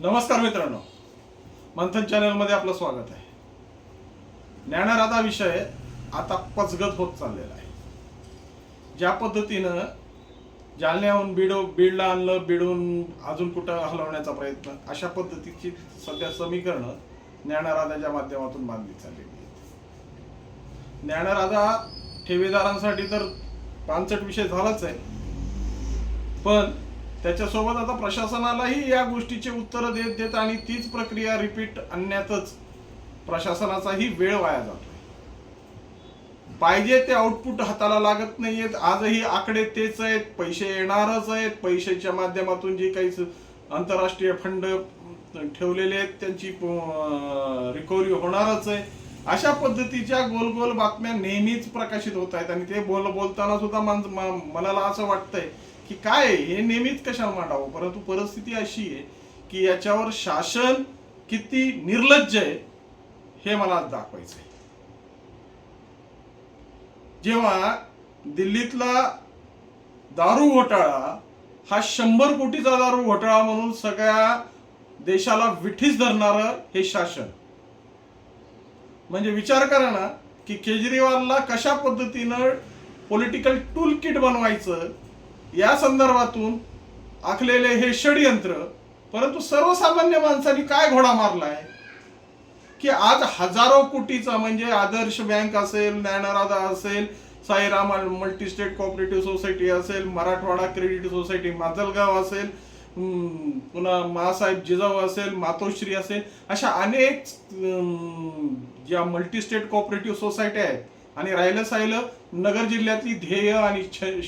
नमस्कार मित्रांनो. मंथन चॅनलमध्ये आपलं स्वागत आहे. ज्ञानाराधा विषय आता पचगत होत चाललेला आहे. ज्या पद्धतीनं जालन्याहून बीड बीडला आणलं बीडून अजून कुठं हलवण्याचा प्रयत्न अशा पद्धतीची सध्या समीकरणं ज्ञानराधाच्या माध्यमातून बांधली चाललेली आहेत. ज्ञानाराधा ठेवेदारांसाठी तर पानसट विषय झालाच आहे. पण त्याच्यासोबत आता प्रशासनालाही या गोष्टीचे उत्तर देत देत आणि तीच प्रक्रिया रिपीट आणण्यातच प्रशासनाचाही वेळ वाया जातोय. पाहिजे ते आउटपुट हाताला लागत नाहीयेत आजही आकडे तेच आहेत पैसे येणारच आहेत. पैशाच्या माध्यमातून जे काही आंतरराष्ट्रीय फंड ठेवलेले आहेत त्यांची रिकव्हरी होणारच आहे. अशा पद्धतीच्या गोल गोल बातम्या नेहमीच प्रकाशित होत आहेत आणि ते बोल बोलताना सुद्धा माणस- मनाला असं वाटतंय की काय हे नेहमीच कशाला मांडावं? परंतु परिस्थिती अशी आहे की याच्यावर शासन किती निर्लज्ज आहे हे मला दाखवायचं आहे जेव्हा दिल्लीतला दारू घोटाळा हा शंभर कोटीचा दारू घोटाळा म्हणून सगळ्या देशाला विठीस धरणार हे शासन. म्हणजे विचार करा ना की केजरीवालला कशा पद्धतीनं पॉलिटिकल टूल किट बनवायचं या संदर्भातून आखलेले हे षडयंत्र परंतु सर्वसामान्य माणसांनी काय घोडा मारलाय? की आज हजारो कोटीचा म्हणजे आदर्श बँक असेल ज्ञानराधा असेल Sairam multi state cooperative society असेल मराठवाडा क्रेडिट सोसायटी माजलगाव असेल पुन्हा मासाहेब जिजाऊ असेल मातोश्री असेल अशा अनेक ज्या मल्टी स्टेट कॉपरेटिव्ह सोसायटी आहेत आणि राहिलं साहिलं नगर जिल्ह्यातली ध्येय आणि छ-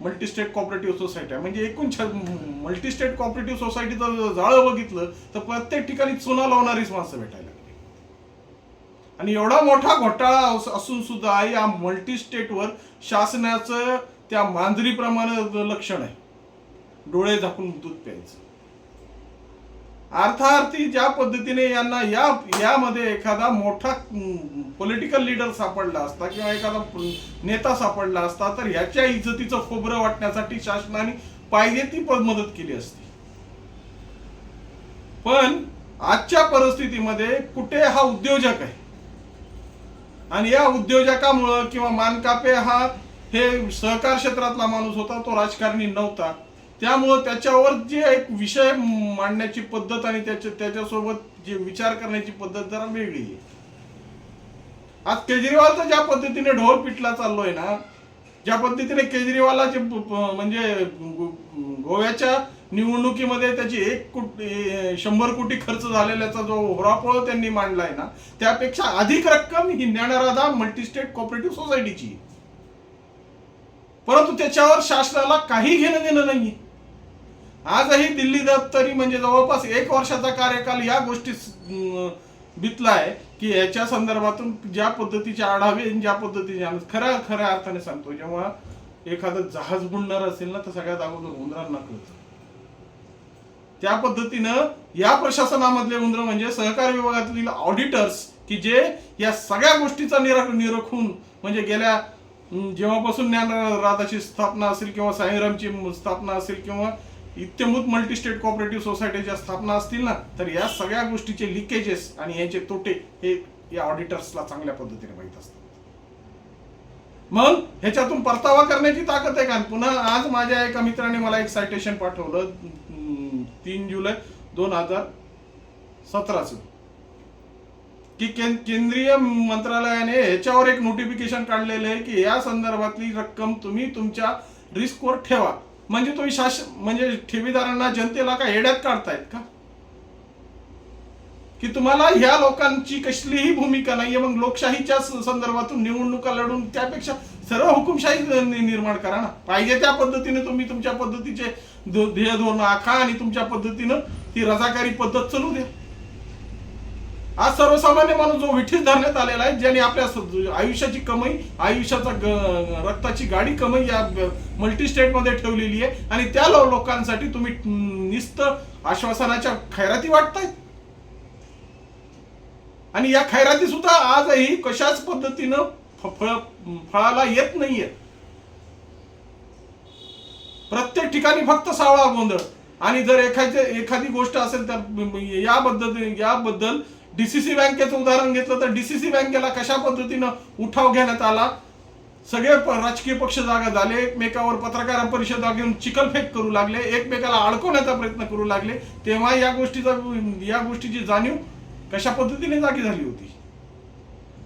मल्टी स्टेट कॉपरेटिव्ह सोसायटी आहे. म्हणजे एकूण मल्टी स्टेट कॉपरेटिव्ह सोसायटीचं जाळं बघितलं तर प्रत्येक ठिकाणी चुना लावणारीच माणसं भेटायला लागली. आणि एवढा मोठा घोटाळा असून सुद्धा या मल्टी स्टेटवर शासनाचं त्या मांजरीप्रमाणे लक्षण आहे. डोळे झाकून दूध प्यायचं. अर्थार्थी ज्या पद्धतीने यांना या यामध्ये एखादा मोठा पॉलिटिकल लीडर सापडला असता किंवा एखादा नेता सापडला असता तर ह्याच्या इज्जतीचं खोबरं वाटण्यासाठी शासनाने पाहिजे ती मदत केली असती. पण आजच्या परिस्थितीमध्ये कुठे हा उद्योजक आहे? आणि या उद्योजकामुळं किंवा मानकापे हा हे सहकार क्षेत्रातला माणूस होता तो राजकारणी नव्हता. त्यामुळं त्याच्यावर जे एक विषय मांडण्याची पद्धत आणि त्याच्या त्याच्यासोबत जे विचार करण्याची पद्धत जरा वेगळी आहे. आज केजरीवालचा ज्या पद्धतीने ढोल पिटला चाललोय ना ज्या पद्धतीने केजरीवालाचे म्हणजे गोव्याच्या निवडणुकीमध्ये त्याची एक कोटी शंभर कोटी खर्च झालेल्याचा जो होरापोळ त्यांनी मांडलाय ना त्यापेक्षा अधिक रक्कम ही ज्ञानराधा मल्टीस्टेट कॉपरेटिव्ह सोसायटीची. परंतु त्याच्यावर शासनाला काही घेणं देणं नाहीये. आजही दिल्ली दप्तरी म्हणजे जवळपास एक वर्षाचा कार्यकाल या गोष्टी बितलाय की याच्या संदर्भातून ज्या पद्धतीचे आढावे ज्या पद्धतीचे खऱ्या खऱ्या अर्थाने सांगतो. जेव्हा एखादं जहाज बुडणार असेल ना तर सगळ्यात अगोदर उंदरांना कळतं. त्या पद्धतीनं या प्रशासनामधले उंदर म्हणजे सहकार विभागातील ऑडिटर्स की जे या सगळ्या गोष्टीचा निरा निरखून म्हणजे गेल्या जेव्हापासून ज्ञानराधाची स्थापना असेल किंवा साईरामची स्थापना असेल किंवा इत्यमूत मल्टी स्टेट कोऑपरेटिव्ह सोसायटीच्या स्थापना असतील ना तर या सगळ्या गोष्टीचे लिकेजेस आणि याचे तोटे हे या ऑडिटर्सला चांगल्या पद्धतीने माहीत असतात. मग ह्याच्यातून परतावा करण्याची ताकद आहे का? पुन्हा आज माझ्या एका मित्राने मला एक सायटेशन पाठवलं तीन जुलै दोन हजार सतराचं. की केंद्रीय मंत्रालयाने ह्याच्यावर एक नोटिफिकेशन काढलेलं आहे की या संदर्भातली रक्कम तुम्ही तुमच्या रिस्कवर ठेवा. म्हणजे तुम्ही शासन म्हणजे ठेवीदारांना जनतेला का येड्यात काढतायत का? की तुम्हाला ह्या लोकांची कसलीही भूमिका नाहीये मग लोकशाहीच्या संदर्भातून निवडणुका लढून त्यापेक्षा सर्व हुकुमशाही निर्माण करा ना. पाहिजे त्या पद्धतीने तुम्ही तुमच्या पद्धतीचे ध्येय धोरण आखा आणि तुमच्या पद्धतीनं ती रजाकारी पद्धत चालू द्या. आज सर्वसामान्य माणूस जो विठीस धरण्यात आलेला आहे ज्याने आपल्या आयुष्याची कमाई आयुष्याचा रक्ताची गाडी कमाई या मल्टी स्टेटमध्ये ठेवलेली आहे आणि त्या लोकांसाठी तुम्ही निस्त आश्वासनाच्या खैराती वाटताय? आणि या खैराती सुद्धा आजही कशाच पद्धतीनं फळ फळाला येत नाहीये. प्रत्येक ठिकाणी फक्त सावळा गोंधळ. आणि जर एखाद्या एखादी गोष्ट असेल तर याबद्दल याबद्दल डीसीसी बँकेचं उदाहरण घेतलं तर डीसीसी बँकेला कशा पद्धतीनं उठाव घेण्यात आला? सगळे राजकीय पक्ष जागा झाले एकमेकावर पत्रकार परिषदा घेऊन चिखलफेक करू लागले एकमेकाला अडकवण्याचा प्रयत्न करू लागले. तेव्हा या गोष्टीचा या गोष्टीची जाणीव कशा पद्धतीने जागी झाली होती?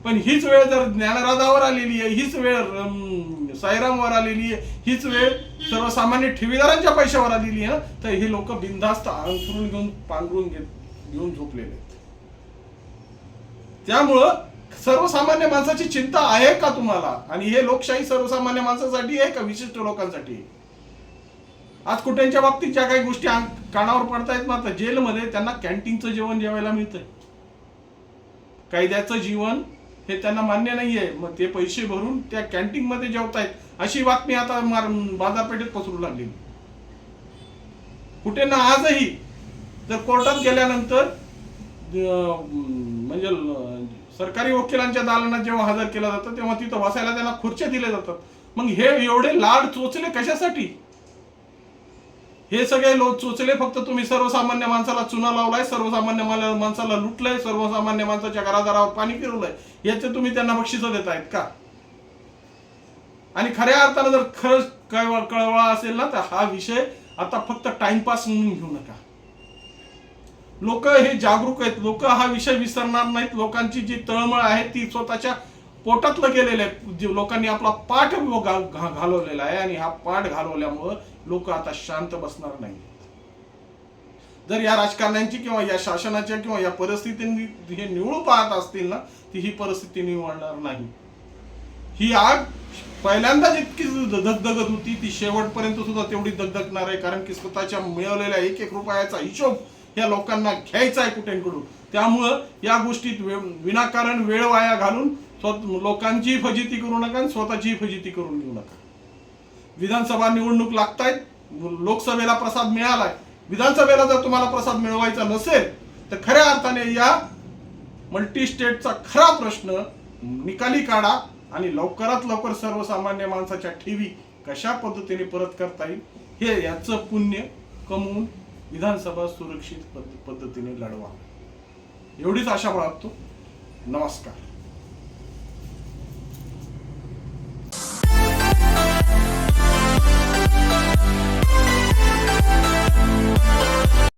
पण हीच वेळ जर ज्ञानराधावर आलेली आहे हीच वेळ साईरामवर आलेली आहे हीच वेळ सर्वसामान्य ठेवीदारांच्या पैशावर आलेली आहे ना तर हे लोक बिनधास्त अंथरून घेऊन पांघरून घेत घेऊन झोपलेले आहेत. त्यामुळं सर्वसामान्य माणसाची चिंता आहे का तुम्हाला? आणि हे लोकशाही सर्वसामान्य माणसासाठी आहे का विशिष्ट लोकांसाठी आज कुठ्यांच्या बाबतीत ज्या काही गोष्टी कानावर पडतायत ना तर जेलमध्ये त्यांना कॅन्टीनचं जेवण जेवायला मिळतंय. कायद्याचं जीवन हे त्यांना मान्य नाहीये. मग ते पैसे भरून त्या कॅन्टीन मध्ये जेवतायत. अशी बातमी आता मार- बाजारपेठेत पसरू लागली. कुठे ना आजही जर कोर्टात गेल्यानंतर म्हणजे सरकारी वकिलांच्या दालनात जेव्हा हजर केला जातं तेव्हा तिथं बसायला त्यांना खुर्च्या दिल्या जातात. मग हे एवढे लाड चोचले कशासाठी? हे सगळे लोक चोचले फक्त तुम्ही सर्वसामान्य माणसाला चुना लावलाय सर्वसामान्य माणसाला लुटलंय सर्वसामान्य माणसाच्या घरादारावर पाणी फिरवलंय याचे तुम्ही त्यांना बक्षीस देत आहेत का? आणि खऱ्या अर्थानं जर खरंच कळवळ कळवळा असेल ना तर हा विषय आता फक्त टाइमपास म्हणून घेऊ नका. लोक हे जागरूक आहेत. लोक हा विषय विसरणार नाहीत. लोकांची जी तळमळ आहे ती स्वतःच्या पोटातलं गेलेलं आहे. लोकांनी आपला पाठ घालवलेला आहे आणि हा पाठ घालवल्यामुळं लोक आता शांत बसणार नाही जर या राजकारण्यांची किंवा या शासनाच्या किंवा या परिस्थितींनी हे निवडून पाहत असतील ना ती ही परिस्थिती निवडणार नाही. ही आग पहिल्यांदा जितकी दगदगत होती. ती शेवटपर्यंत सुद्धा तेवढी दगदगणार आहे. कारण की स्वतःच्या मिळवलेल्या एक एक रुपयाचा हिशोब या लोकांना घ्यायचा आहे कुठेकडून त्यामुळं या गोष्टीत वे- विनाकारण वेळ वाया घालून स्वत लोकांची फजिती करू नका आणि स्वतःची फजिती करून घेऊ नका. विधानसभा निवडणूक लागतायत लोकसभेला प्रसाद मिळालाय. विधानसभेला जर तुम्हाला प्रसाद मिळवायचा नसेल तर खऱ्या अर्थाने या मल्टी स्टेटचा खरा प्रश्न निकाली काढा आणि लवकरात लवकर सर्वसामान्य माणसाच्या ठेवी कशा पद्धतीने परत करता येईल हे याचं पुण्य कमवून विधानसभा सुरक्षित पद्धतीने लढवा. एवढीच आशा बाळगतो. नमस्कार.